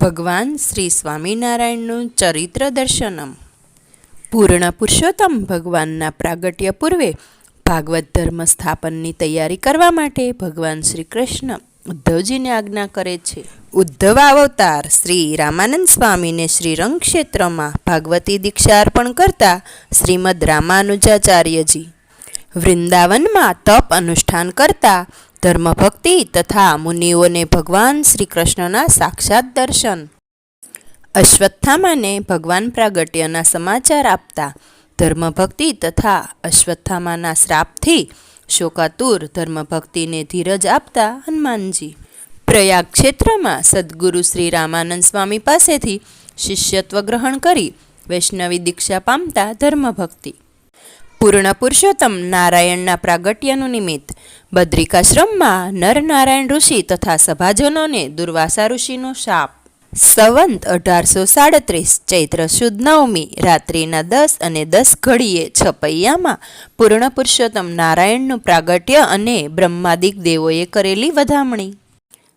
ભગવાન શ્રી સ્વામિનારાયણનું ચરિત્ર દર્શનમ. પૂર્ણ પુરુષોત્તમ ભગવાનના પ્રાગટ્ય પૂર્વે ભાગવત ધર્મ સ્થાપનની તૈયારી કરવા માટે ભગવાન શ્રી કૃષ્ણ ઉદ્ધવજીને આજ્ઞા કરે છે. ઉદ્ધવ અવતાર શ્રી રામાનંદ સ્વામીને શ્રીરંગ ક્ષેત્રમાં ભાગવતી દીક્ષા અર્પણ કરતા શ્રીમદ રામાનુજાચાર્યજી વૃંદાવનમાં તપ અનુષ્ઠાન કરતા ધર્મભક્તિ તથા મુનિઓને ભગવાન શ્રી કૃષ્ણના સાક્ષાત દર્શન. અશ્વત્થામાને ભગવાન પ્રાગટ્યના સમાચાર આપતા ધર્મભક્તિ તથા અશ્વત્થામાના શ્રાપથી શોકાતુર ધર્મભક્તિને ધીરજ આપતા હનુમાનજી. પ્રયાગ ક્ષેત્રમાં સદગુરુ શ્રી રામાનંદ સ્વામી પાસેથી શિષ્યત્વ ગ્રહણ કરી વૈષ્ણવી દીક્ષા પામતા ધર્મભક્તિ પૂર્ણ પુરુષોત્તમ નારાયણના પ્રાગટ્યનું નિમિત્ત. બદ્રિકાશ્રમમાં નરનારાયણ ઋષિ તથા સભાજનોને દુર્વાસા ઋષિનો શાપ. સંવંત અઢારસો સાડત્રીસ ચૈત્ર સુદ નવમી રાત્રિના દસ અને દસ ઘડીએ છપૈયામાં પૂર્ણ પુરુષોત્તમ નારાયણનું પ્રાગટ્ય અને બ્રહ્માદિક દેવોએ કરેલી વધામણી.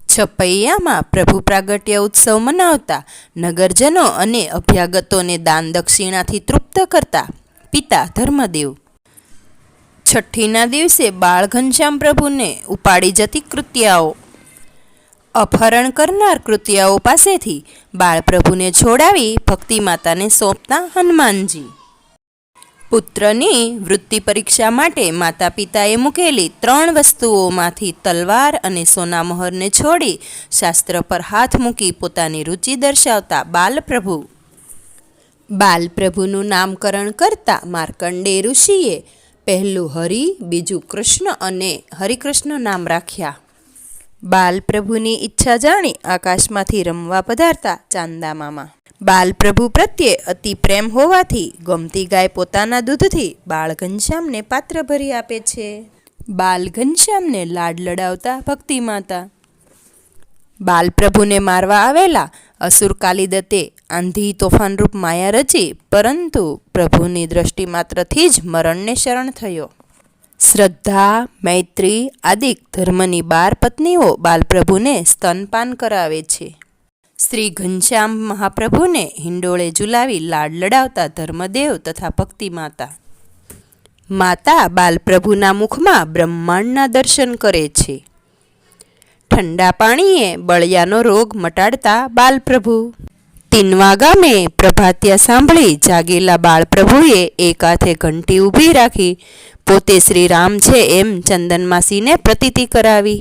છપૈયામાં પ્રભુ પ્રાગટ્ય ઉત્સવ મનાવતા નગરજનો અને અભ્યાગતોને દાન દક્ષિણાથી તૃપ્ત કરતા પિતા ધર્મદેવ. છઠ્ઠીના દિવસે બાળ ઘનશ્યામ પ્રભુને ઉપાડી જતી કૃત્યાઓ. અપહરણ કરનાર કૃત્યાઓ પાસેથી બાળપ્રભુને છોડાવી ભક્તિ માતાને સોંપતા હનુમાનજી. પુત્રની વૃત્તિ પરીક્ષા માટે માતા પિતાએ મૂકેલી ત્રણ વસ્તુઓમાંથી તલવાર અને સોનામહોરને છોડી શાસ્ત્ર પર હાથ મૂકી પોતાની રુચિ દર્શાવતા બાલપ્રભુ બાલપ્રભુનું નામકરણ કરતા માર્કંડે ઋષિએ પહેલું હરિ, બીજું કૃષ્ણ અને હરિકૃષ્ણ નામ રાખ્યા. બાલપ્રભુની ઈચ્છા જાણી આકાશમાંથી રમવા પધારતા ચાંદા મામા. બાલપ્રભુ પ્રત્યે અતિ પ્રેમ હોવાથી ગમતી ગાય પોતાના દૂધથી બાળ ઘનશ્યામને પાત્ર ભરી આપે છે. બાલ ઘનશ્યામને લાડ લડાવતા ભક્તિ માતા. બાલપ્રભુને મારવા આવેલા અસુર કાલિદત્તે આંધી તોફાનરૂપ માયા રચી, પરંતુ પ્રભુની દ્રષ્ટિ માત્રથી જ મરણને શરણ થયો. શ્રદ્ધા, મૈત્રી આદિક ધર્મની બાર પત્નીઓ બાલપ્રભુને સ્તનપાન કરાવે છે. શ્રી ઘનશ્યામ મહાપ્રભુને હિંડોળે ઝુલાવી લાડ લડાવતા ધર્મદેવ તથા ભક્તિ માતા. માતા બાલપ્રભુના મુખમાં બ્રહ્માંડના દર્શન કરે છે. ઠંડા પાણીએ બળિયાનો રોગ મટાડતા બાલપ્રભુ તીનવા ગામે પ્રભાત્યા સાંભળી જાગેલા બાળપ્રભુએ એક હાથે ઘંટી ઊભી રાખી, પોતે શ્રી રામ છે એમ ચંદનમાસીને પ્રતીતિ કરાવી.